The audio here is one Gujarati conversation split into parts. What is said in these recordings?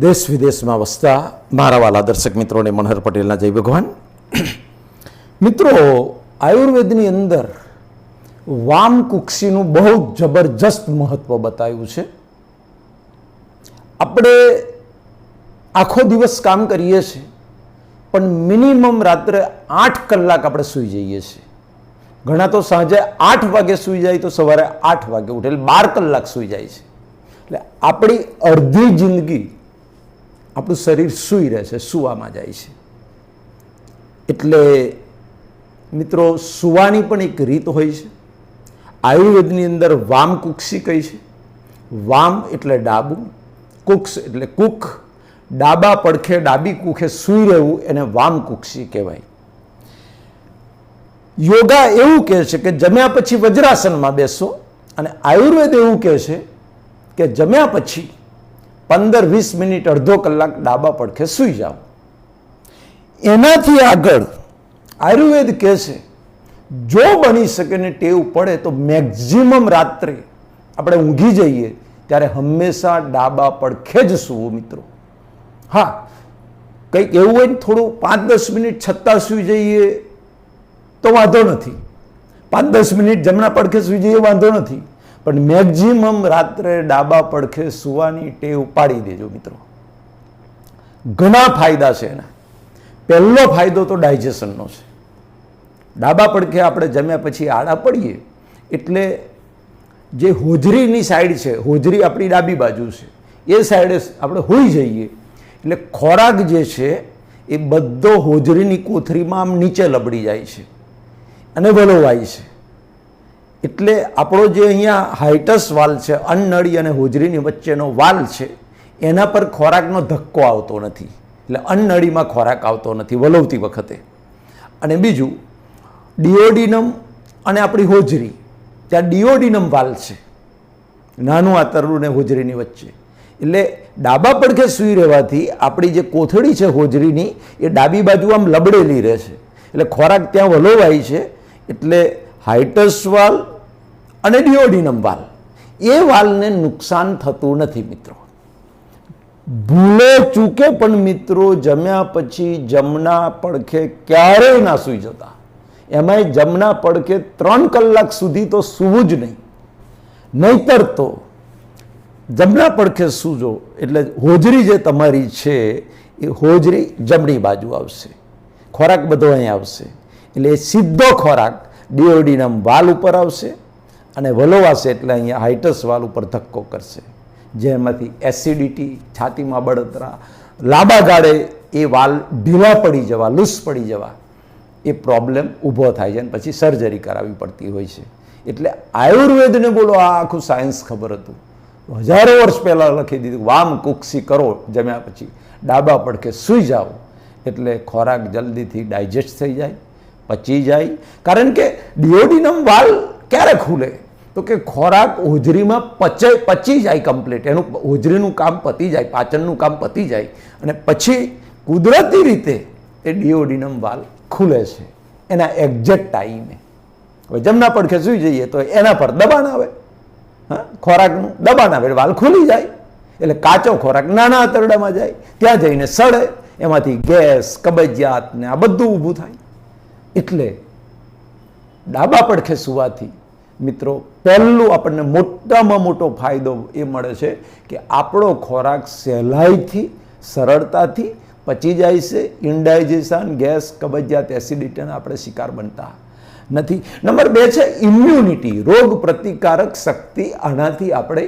દેશ વિદેશમાં વસતા મારા વાલા દર્શક મિત્રોને મનહર પટેલના જય ભગવાન. મિત્રો, આયુર્વેદની અંદર વામ કુક્ષીનું બહુ જબરજસ્ત મહત્વ બતાવ્યું છે. આપણે આખો દિવસ કામ કરીએ છીએ, પણ મિનિમમ રાત્રે આઠ કલાક આપણે સૂઈ જઈએ છીએ. ઘણા તો સાંજે આઠ વાગે સૂઈ જાય, તો સવારે આઠ વાગે ઉઠે, એટલે બાર કલાક સૂઈ જાય છે. એટલે આપણી અડધી જિંદગી આપણું શરીર સૂઈ રહે છે, સૂવામાં જાય છે. એટલે મિત્રો, સૂવાની પણ એક રીત હોય છે. આયુર્વેદની અંદર વામ કુક્ષી કહી છે. વામ એટલે ડાબું, કુક્ષ એટલે કુખ. ડાબા પડખે ડાબી કુખે સૂઈ રહેવું એને વામ કુક્ષી કહેવાય. યોગા એવું કહે છે કે જમ્યા પછી વજ્રાસનમાં બેસો અને આયુર્વેદ એવું કહે છે કે જમ્યા પછી પંદર વીસ મિનિટ અડધો કલાક ડાબા પડખે સૂઈ જાઓ. એનાથી આગળ આયુર્વેદ કહે છે, જો બની શકે ને ટેવ પડે તો મેક્ઝિમમ રાત્રે આપણે ઊંઘી જઈએ ત્યારે હંમેશા ડાબા પડખે જ સૂવો મિત્રો. હા, કંઈક એવું હોય ને થોડું પાંચ દસ મિનિટ છતાં સૂઈ જઈએ તો વાંધો નથી. પાંચ દસ મિનિટ જમણા પડખે સૂઈ જઈએ વાંધો નથી. પણ મેક્ઝિમમ રાત્રે ડાબા પડખે સૂવાની ટેવ પાડી દેજો મિત્રો. ઘણા ફાયદા છે એના. પહેલો ફાયદો તો ડાયજેશનનો છે. ડાબા પડખે આપણે જમ્યા પછી આડા પડીએ, એટલે જે હોજરીની સાઈડ છે, હોજરી આપણી ડાબી બાજુ છે, એ સાઈડે આપણે હોઈ જઈએ. એટલે ખોરાક જે છે, એ બધો હોજરીની કોથરીમાં આમ નીચે લબડી જાય છે અને વલોવાય છે. એટલે આપણો જે અહીંયા હાઇટસ વાલ છે, અન્નળી અને હોજરીની વચ્ચેનો વાલ છે, એના પર ખોરાકનો ધક્કો આવતો નથી. એટલે અન્નળીમાં ખોરાક આવતો નથી વલવતી વખતે. અને બીજું ડિયોડિનમ અને આપણી હોજરી. ત્યાં ડિયોડિનમ વાલ છે, નાનું આતરડું ને હોજરીની વચ્ચે. એટલે ડાબા પડખે સૂઈ રહેવાથી આપણી જે કોથળી છે હોજરીની, એ ડાબી બાજુ આમ લબડેલી રહે છે. એટલે ખોરાક ત્યાં વલોવાય છે, એટલે હાઇટસ વાલ અને ડિયોડિનમ વાલ. એ વાલને નુકસાન થતું નથી મિત્રો. ભૂલો ચૂકે પણ મિત્રો જમ્યા પછી જમના પડખે ક્યારેય ના સૂઈ જતા. એમાંય જમના પડખે ત્રણ કલાક સુધી તો સૂવું જ નહીં. નહીતર તો જમણા પડખે સૂજો એટલે હોજરી જે તમારી છે એ હોજરી જમણી બાજુ આવશે. ખોરાક બધો અહીં આવશે. એટલે સીધો ખોરાક ડિયોડિનમ વાલ ઉપર આવશે અને વલોવાશે એટલે અહીંયા હાઇટસ વાલ ઉપર ધક્કો કરશે. જેમાંથી એસિડિટી, છાતીમાં બળતરા, લાંબા ગાળે એ વાલ ઢીલા પડી જવા, લૂસ પડી જવા, એ પ્રોબ્લેમ ઊભો થાય છે અને પછી સર્જરી કરાવવી પડતી હોય છે. એટલે આયુર્વેદને બોલો, આ આખું સાયન્સ ખબર હતું. હજારો વર્ષ પહેલાં લખી દીધું, વામ કુક્ષી કરો, જમ્યા પછી. ડાબા પડખે સૂઈ જાઓ. એટલે ખોરાક જલ્દીથી ડાયજેસ્ટ થઈ જાય. પચી જાય. કારણ કે ડિયોડિનમ વાલ ક્યારે ખુલે? તો કે ખોરાક હોજરીમાં પચે, પચી જાય કમ્પ્લીટ એનું હોજરીનું કામ પતી જાય, પાચનનું કામ પતી જાય. અને પછી કુદરતી રીતે એ ડિયોડિનમ વાલ ખુલે છે. એના એક્ઝેક્ટ ટાઈમે હવે જમના પડખે સૂઈ જઈએ તો એના પર દબાણ આવે. હા? ખોરાકનું દબાણ આવે. વાલ ખુલી જાય. એટલે કાચો ખોરાક નાના આંતરડામાં જાય. ત્યાં જઈને સડે. એમાંથી ગેસ, કબજિયાત ને આ બધું ઊભું થાય. એટલે ડાબા પડખે સુવાથી, મિત્રો, પહેલું આપણને મોટામાં મોટો ફાયદો એ મળે છે કે આપણો ખોરાક સહેલાઈથી, સરળતાથી, પચી જાય છે ઇન્ડાઇજેશન ગેસ, કબજિયાત, એસિડિટીના આપણે શિકાર બનતા. નથી. નંબર બે છે ઇમ્યુનિટી રોગ પ્રતિકારક શક્તિ આનાથી આપણે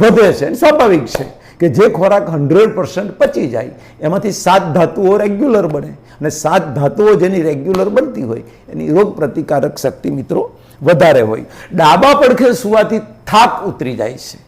વધે છે સ્વાભાવિક છે કે જે ખોરાક હંડ્રેડ પર્સન્ટ પચી જાય, એમાંથી સાત ધાતુઓ રેગ્યુલર બને અને સાત ધાતુઓ જેની રેગ્યુલર બનતી હોય, એની રોગ પ્રતિકારક શક્તિ મિત્રો વધારે હોય. ડાબા પડખે સુવાથી થાક ઉતરી જાય છે.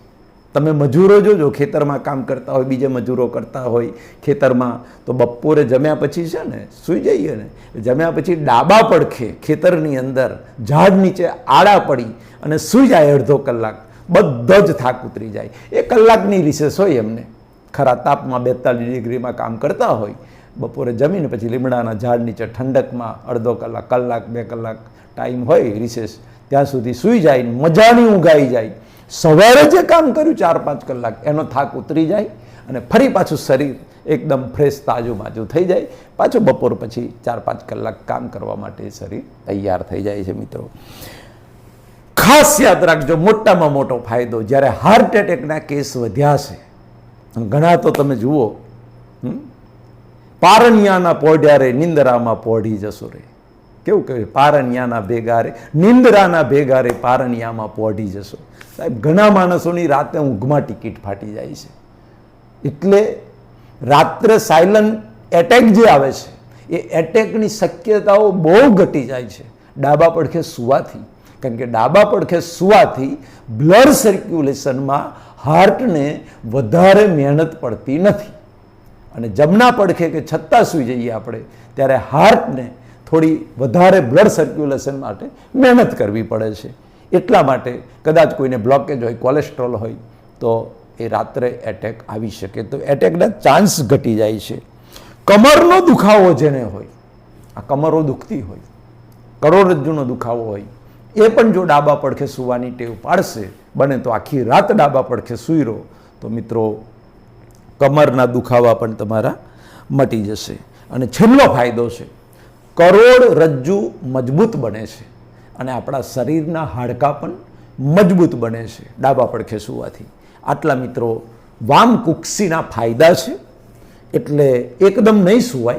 તમે મજૂરો જોજો ખેતરમાં કામ કરતા હોય, બીજે મજૂરો કરતા હોય ખેતરમાં, તો બપોરે જમ્યા પછી છે ને સૂઈ જઈએ ને. જમ્યા પછી ડાબા પડખે ખેતરની અંદર ઝાડ નીચે આડા પડી અને સૂઈ જાય અડધો કલાક. બધો જ થાક ઉતરી જાય. એ કલાકની રિસેસ હોય એમને. ખરા તાપમાં બેતાલીસ ડિગ્રીમાં કામ કરતા હોય. બપોરે જમીને પછી લીમડાના ઝાડ નીચે ઠંડકમાં અડધો કલાક કલાક, બે કલાક ટાઈમ હોય રિસેસ ત્યાં સુધી સૂઈ જાય મજાની ઊંઘાઈ જાય. સવારે જે કામ કર્યું ચાર પાંચ કલાક, એનો થાક ઉતરી જાય અને ફરી પાછું શરીર એકદમ ફ્રેશ તાજું માજું થઈ જાય. પાછું બપોર પછી ચાર પાંચ કલાક કામ કરવા માટે શરીર તૈયાર થઈ જાય છે મિત્રો. ખાસ યાદ રાખજો, મોટામાં મોટો ફાયદો, જ્યારે હાર્ટ એટેકના કેસ વધ્યા છે ઘણા તો તમે જુઓ? પારણિયાના પોઢ્યા રે નિંદરામાં પોઢી જશો રે. કેવું કહે? પારણિયાના ભેગા રે નિંદરાના ભેગા રે પારણિયામાં પોઢી જશો. સાહેબ, ઘણા માણસોની રાતે ઊંઘમાં ટિકિટ ફાટી જાય છે. એટલે રાત્રે સાયલન્ટ એટેક જે આવે છે, એ એટેકની શક્યતાઓ બહુ ઘટી જાય છે. ડાબા પડખે સુવાથી, કારણ કે ડાબા પડખે સુવાથી બ્લડ સર્ક્યુલેશનમાં હાર્ટને વધારે મહેનત પડતી નથી. અને જમણા પડખે કે છત્તા સૂઈ જઈએ આપણે, ત્યારે હાર્ટને થોડી વધારે બ્લડ સર્ક્યુલેશન માટે મહેનત કરવી પડે છે. એટલા માટે કદાચ કોઈને બ્લોકેજ હોય કોલેસ્ટ્રોલ હોય, તો એ રાત્રે એટેક આવી શકે. તો એટેકના ચાન્સ ઘટી જાય છે. કમરનો દુખાવો જેને હોય, આ કમરો દુખતી હોય, કરોડરજ્જુનો દુખાવો હોય, એ પણ જો ડાબા પડખે સૂવાની ટેવ પાડશે, બને તો આખી રાત ડાબા પડખે સૂઈ રહો. તો મિત્રો, કમરના દુખાવા પણ તમારા મટી જશે. અને છેલ્લો ફાયદો છે કરોડ રજ્જુ મજબૂત બને છે અને આપણા શરીરના હાડકાં પણ મજબૂત બને છે ડાબા પડખે સુવાથી. આટલા મિત્રો વામ કુક્ષીના ફાયદા છે. એટલે એકદમ નહીં સુવાય.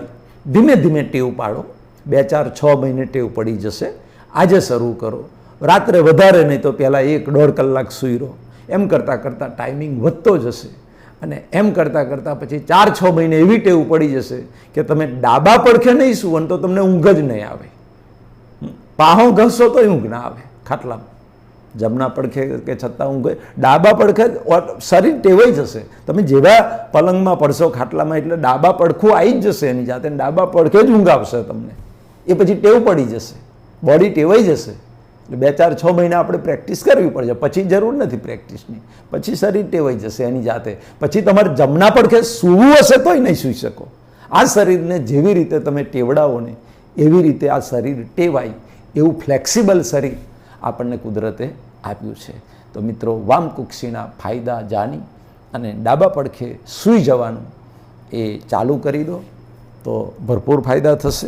ધીમે ધીમે ટેવ પાડો. બે ચાર છ મહિને ટેવ પડી જશે. આજે શરૂ કરો. રાત્રે વધારે નહીં તો પહેલાં એક દોઢ કલાક સૂઈ રહો. એમ કરતાં કરતાં ટાઈમિંગ વધતો જશે. અને એમ કરતાં કરતાં પછી ચાર છ મહિને એવી ટેવ પડી જશે કે તમે ડાબા પડખે નહીં સુવન તો તમને ઊંઘ જ નહીં આવે. પાહો ઘસો તો ઊંઘ ના આવે ખાટલામાં જમણા પડખે કે છતાં ઊંઘ ડાબા પડખે શરીર ટેવાઈ જશે. તમે જેવા પલંગમાં પડશો ખાટલામાં એટલે ડાબા પડખું આવી જ જશે એની જાતે ડાબા પડખે જ ઊંઘ આવશે તમને. એ પછી ટેવ પડી જશે. બોડી ટેવાઈ જશે. એટલે બે ચાર છ મહિના આપણે પ્રેક્ટિસ કરવી પડશે. પછી જરૂર નથી પ્રેક્ટિસની. પછી શરીર ટેવાઈ જશે એની જાતે. પછી તમારે જમણા પડખે સૂવું હશે તોય નહીં સૂઈ શકો. આ શરીરને જેવી રીતે તમે ટેવડાવો ને એવી રીતે આ શરીર ટેવાય એવું ફ્લેક્સિબલ શરીર આપણને કુદરતે આપ્યું છે. તો મિત્રો વામકુક્ષીના ફાયદા જાણી અને ડાબા પડખે સૂઈ જવાનું એ ચાલુ કરી દો. તો ભરપૂર ફાયદા થશે.